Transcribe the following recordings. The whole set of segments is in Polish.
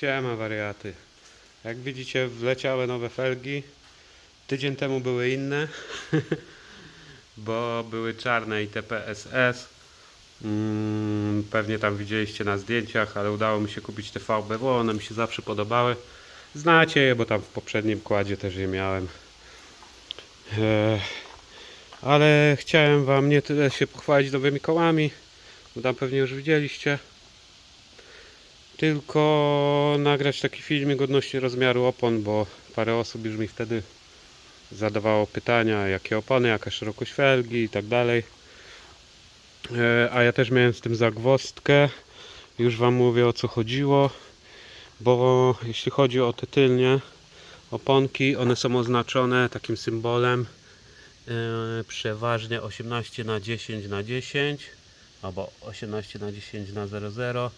Siema wariaty. Jak widzicie wleciały nowe felgi. Tydzień temu były inne, bo były czarne i TPSS. Mm, pewnie tam widzieliście na zdjęciach, ale udało mi się kupić te VBW, one mi się zawsze podobały. Znacie je, bo tam w poprzednim kładzie też je miałem. E, ale chciałem Wam nie tyle się pochwalić nowymi kołami, bo tam pewnie już widzieliście tylko nagrać taki filmik odnośnie rozmiaru opon, bo parę osób już mi wtedy zadawało pytania, jakie opony, jaka szerokość felgi i tak dalej. E, A ja też miałem z tym zagwozdkę. Już Wam mówię o co chodziło, bo jeśli chodzi o te tylnie oponki, one są oznaczone takim symbolem e, przeważnie 18 na 10 na 10 albo 18 na 10 na 00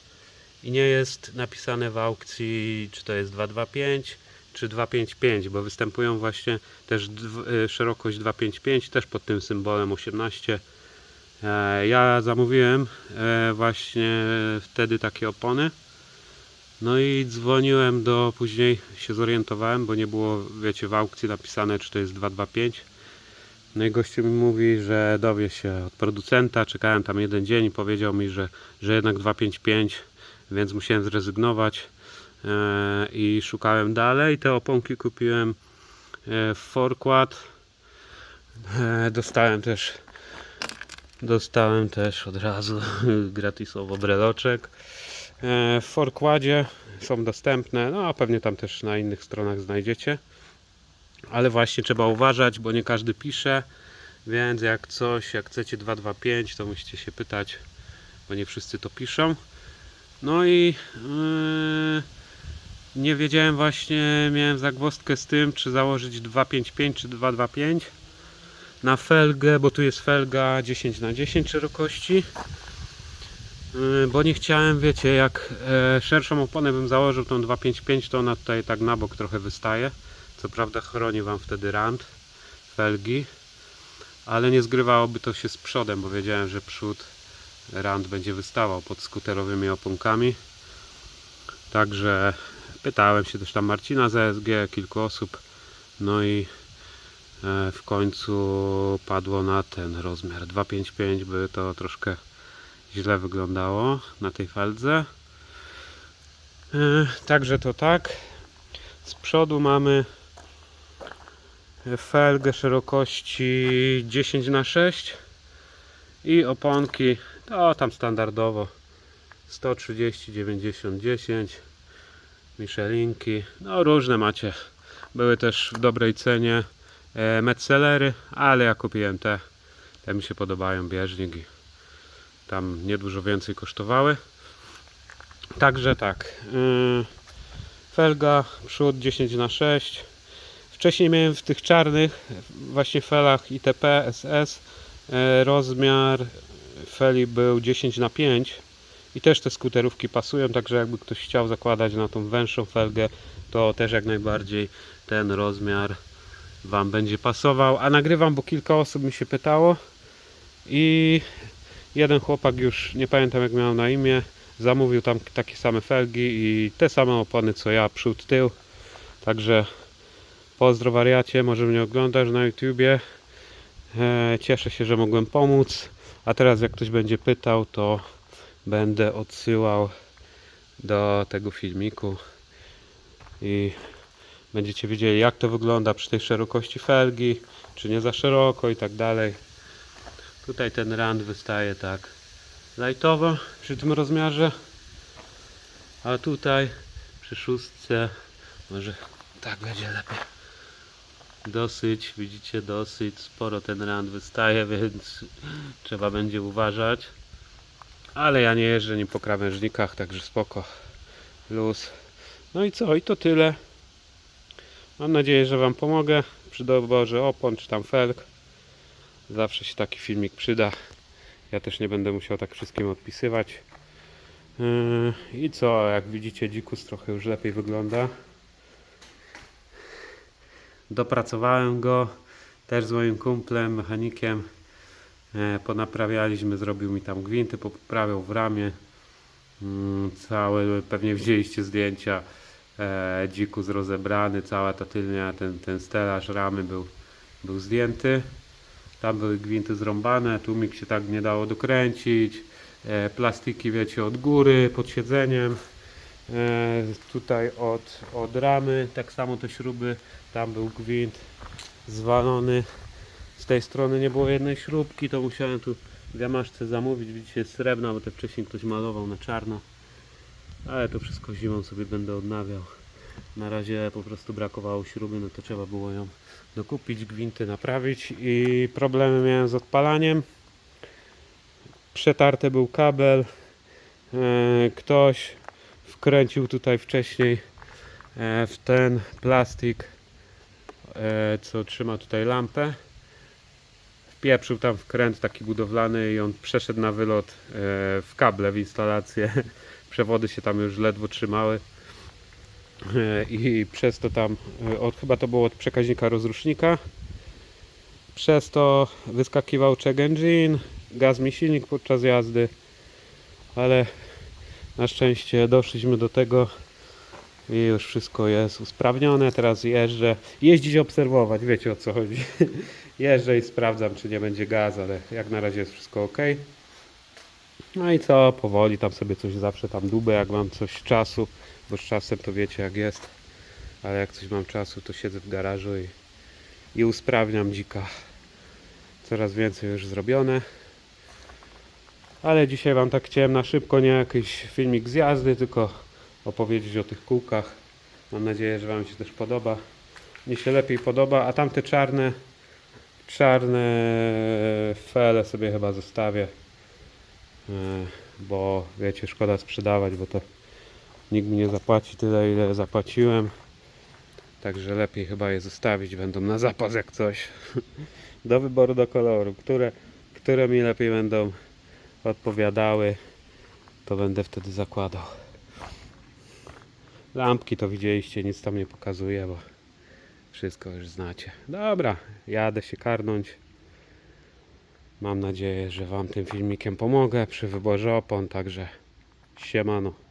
i nie jest napisane w aukcji, czy to jest 225 czy 255, bo występują właśnie też y, szerokość 255 też pod tym symbolem 18. E, Ja zamówiłem e, właśnie wtedy takie opony. No i dzwoniłem do, później się zorientowałem, bo nie było, wiecie, w aukcji napisane, czy to jest 225. No i gościu mi mówi, że dowie się od producenta. Czekałem tam jeden dzień i powiedział mi, że, że jednak 255 więc musiałem zrezygnować e, i szukałem dalej. Te oponki kupiłem e, w Forkład. E, dostałem też dostałem też od razu gratisowo breloczek. W Forkładzie są dostępne, no a pewnie tam też na innych stronach znajdziecie. Ale właśnie trzeba uważać, bo nie każdy pisze, więc jak coś, jak chcecie 225, to musicie się pytać, bo nie wszyscy to piszą. No i yy, nie wiedziałem właśnie, miałem zagwozdkę z tym, czy założyć 255 czy 225 na felgę, bo tu jest felga 10 na 10 szerokości. Yy, Bo nie chciałem, wiecie, jak e, szerszą oponę bym założył tą 255, to ona tutaj tak na bok trochę wystaje. Co prawda chroni Wam wtedy rand felgi, ale nie zgrywałoby to się z przodem, bo wiedziałem, że przód rand będzie wystawał pod skuterowymi oponkami. Także pytałem się też tam Marcina z ESG, kilku osób. No i e, w końcu padło na ten rozmiar 255, by to troszkę źle wyglądało na tej feldze. E, Także to tak. Z przodu mamy felgę szerokości 10 na 6 i oponki to tam standardowo 130, 90, 10 Michelinki, no różne macie. Były też w dobrej cenie e, Metzellery, ale ja kupiłem te. Te mi się podobają, bieżnik i tam niedużo więcej kosztowały. Także tak yy, felga przód 10 na 6 wcześniej miałem w tych czarnych właśnie felach ITP SS e, rozmiar feli był 10 na 5 i też te skuterówki pasują, także jakby ktoś chciał zakładać na tą węższą felgę, to też jak najbardziej ten rozmiar Wam będzie pasował. A nagrywam, bo kilka osób mi się pytało i jeden chłopak już, nie pamiętam jak miał na imię, zamówił tam takie same felgi i te same opony co ja, przód, tył. Także pozdro wariacie, może mnie oglądasz na YouTubie. E, Cieszę się, że mogłem pomóc. A teraz jak ktoś będzie pytał, to będę odsyłał do tego filmiku i będziecie wiedzieli jak to wygląda przy tej szerokości felgi, czy nie za szeroko i tak dalej. Tutaj ten rand wystaje tak lightowo przy tym rozmiarze, a tutaj przy szóstce może tak będzie lepiej dosyć, widzicie, dosyć sporo ten rand wystaje, więc trzeba będzie uważać. Ale ja nie jeżdżę nie po krawężnikach, także spoko, luz. No i co, i to tyle. Mam nadzieję, że Wam pomogę przy doborze opon czy tam felg. Zawsze się taki filmik przyda. Ja też nie będę musiał tak wszystkim odpisywać. Yy, I co, jak widzicie, dzikus trochę już lepiej wygląda. Dopracowałem go też z moim kumplem, mechanikiem. E, Ponaprawialiśmy, zrobił mi tam gwinty, poprawiał w ramię. Mm, Całe, pewnie wzięliście zdjęcia e, dzikus rozebrany, cała ta tylnia, ten, ten stelaż ramy był, był zdjęty. Tam były gwinty zrąbane, tłumik się tak nie dało dokręcić. E, plastiki wiecie od góry, pod siedzeniem. E, tutaj od, od ramy, tak samo te śruby, tam był gwint zwalony. Z tej strony nie było jednej śrubki, to musiałem tu w Jamaszce zamówić, widzicie, jest srebrna, bo te wcześniej ktoś malował na czarno. Ale to wszystko zimą sobie będę odnawiał. Na razie po prostu brakowało śruby, no to trzeba było ją dokupić, gwinty naprawić i problemy miałem z odpalaniem. Przetarty był kabel. E, Ktoś wkręcił tutaj wcześniej e, w ten plastik, e, co trzyma tutaj lampę. Wpieprzył tam wkręt taki budowlany i on przeszedł na wylot e, w kable, w instalację. Przewody się tam już ledwo trzymały. I przez to tam, od, chyba to było od przekaźnika rozrusznika. Przez to wyskakiwał check engine, gaz mi silnik podczas jazdy, ale na szczęście doszliśmy do tego i już wszystko jest usprawnione. Teraz jeżdżę, jeździć obserwować, wiecie o co chodzi. Jeżdżę i sprawdzam, czy nie będzie gaz, ale jak na razie jest wszystko ok. No i co, powoli tam sobie coś zawsze tam dubę, jak mam coś czasu, bo z czasem to wiecie jak jest. Ale jak coś mam czasu, to siedzę w garażu i, i usprawniam dzika. Coraz więcej już zrobione. Ale dzisiaj Wam tak chciałem na szybko, nie jakiś filmik z jazdy, tylko opowiedzieć o tych kółkach. Mam nadzieję, że Wam się też podoba. Mnie się lepiej podoba, a tamte czarne, czarne fele sobie chyba zostawię. E, Bo wiecie, szkoda sprzedawać, bo to nikt mi nie zapłaci tyle, ile zapłaciłem. Także lepiej chyba je zostawić, będą na zapas jak coś. Do wyboru do koloru, które, które mi lepiej będą odpowiadały, to będę wtedy zakładał. Lampki to widzieliście, nic tam nie pokazuję, bo wszystko już znacie. Dobra, jadę się karnąć. Mam nadzieję, że Wam tym filmikiem pomogę przy wyborze opon, także siemano.